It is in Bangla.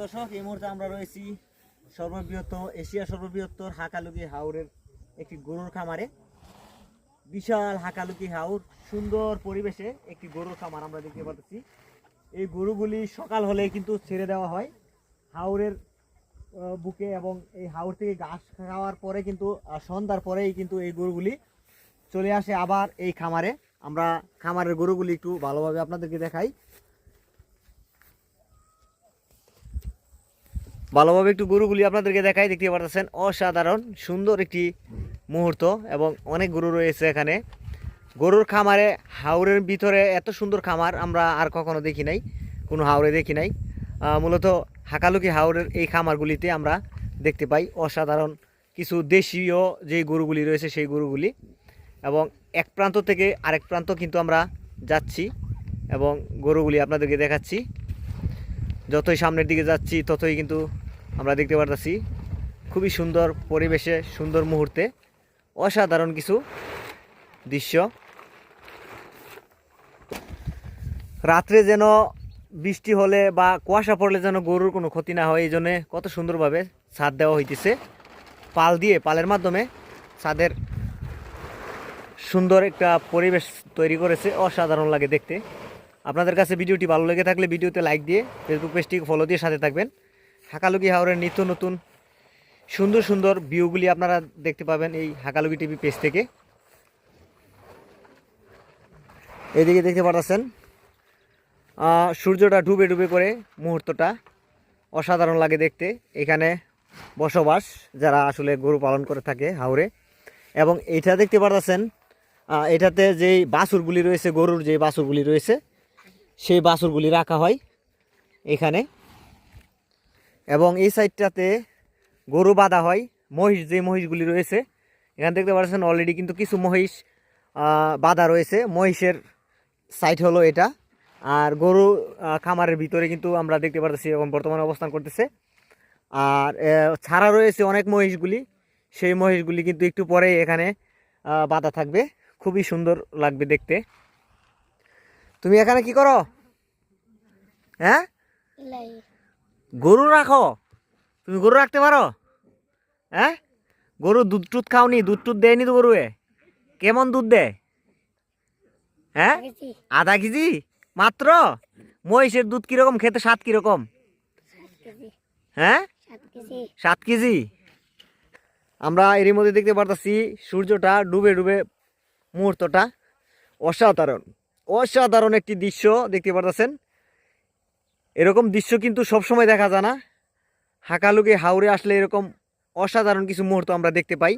দর্শক, এই মুহূর্তে আমরা রয়েছি সর্ববৃহত্তম এশিয়া সর্ববৃহত্তর হাকালুকি হাওরের একটি গরুর খামারে। বিশাল হাকালুকি হাওর, সুন্দর পরিবেশে একটি গরুর খামার আমরা দেখতে পাচ্ছি। এই গরুগুলি সকাল হলে কিন্তু ছেড়ে দেওয়া হয়। হাওরের বুকে এবং এই হাওর থেকে ঘাস খাওয়ার পরে কিন্তু সন্ধ্যার পরেই কিন্তু এই গরুগুলি চলে আসে আবার এই খামারে। আমরা খামারের গরুগুলি একটু ভালোভাবে আপনাদেরকে দেখাই। ভালোভাবে একটু গরুগুলি আপনাদেরকে দেখাই, দেখতে পারতেছেন। অসাধারণ, সুন্দর একটি মুহূর্ত এবং অনেক গরু রয়েছে এখানে। গরুর খামারে হাওরের ভিতরে এত সুন্দর খামার আমরা আর কখনো দেখি নাই, কোনো হাওরে দেখি নাই। মূলত হাকালুকি হাওরের এই খামারগুলিতে আমরা দেখতে পাই অসাধারণ কিছু দেশীয় যে গরুগুলি রয়েছে সেই গরুগুলি এবং এক প্রান্ত থেকে আরেক প্রান্ত কিন্তু আমরা যাচ্ছি এবং গরুগুলি আপনাদেরকে দেখাচ্ছি। যতই সামনের দিকে যাচ্ছি, ততই কিন্তু আমরা দেখতে পারতেছি খুবই সুন্দর পরিবেশে, সুন্দর মুহূর্তে, অসাধারণ কিছু দৃশ্য। রাত্রে যেন বৃষ্টি হলে বা কুয়াশা পড়লে যেন গরুর কোনো ক্ষতি না হয়, এই জন্যে কত সুন্দরভাবে ছাদ দেওয়া হইতেছে। পাল দিয়ে, পালের মাধ্যমে ছাদের সুন্দর একটা পরিবেশ তৈরি করেছে, অসাধারণ লাগে দেখতে। আপনাদের কাছে ভিডিওটি ভালো লেগে থাকলে ভিডিওতে লাইক দিয়ে ফেসবুক পেজটি ফলো দিয়ে সাথে থাকবেন। হাকালুকি হাওরের নিত্য নতুন, সুন্দর সুন্দর ভিউগুলি আপনারা দেখতে পাবেন এই হাকালুকি টিভি পেজ থেকে। এদিকে দেখতে পাচ্ছেন সূর্যটা ডুবে ডুবে করে মুহূর্তটা অসাধারণ লাগে দেখতে। এখানে বসবাস যারা আসলে গরু পালন করে থাকে হাওরে। এবং এটা দেখতে পাচ্ছেন এটাতে যেই বাছুরগুলি রয়েছে, গরুর যে বাছুরগুলি রয়েছে, সেই বাছুরগুলি রাখা হয় এখানে। এবং এই সাইডটাতে গরু বাঁধা হয়, মহিষ, যে মহিষগুলি রয়েছে। এখানে দেখতে পাচ্ছেন অলরেডি কিন্তু কিছু মহিষ বাঁধা রয়েছে। মহিষের সাইড হলো এটা। আর গরু খামারের ভিতরে কিন্তু আমরা দেখতে পাচ্ছি এখন বর্তমানে অবস্থান করতেছে। আর ছাড়া রয়েছে অনেক মহিষগুলি। সেই মহিষগুলি কিন্তু একটু পরে এখানে বাঁধা থাকবে। খুবই সুন্দর লাগবে দেখতে। তুমি এখানে কি করো? হ্যাঁ? গরু রাখো। তুমি গরু রাখতে পারো? হ্যাঁ? গরু দুধ টুধ খাওনি দুধ টুধ দেয়নি তো গরুয়ে? কেমন দুধ দেয়? হ্যাঁ? আধা কেজি। মাত্র? মহিষের দুধ কীরকম খেতে স্বাদ কীরকম? হ্যাঁ? সাত কেজি। সাত কেজি? আমরা এরই মধ্যে দেখতে পারতাছি সূর্যটা ডুবে ডুবে মুহূর্তটা অসাধারণ। অসাধারণ একটি দৃশ্য দেখতে পারতেছেন। এরকম দৃশ্য কিন্তু সবসময় দেখা যায় না। হাকালুকে হাওড়ে আসলে এরকম অসাধারণ কিছু মুহূর্ত আমরা দেখতে পাই।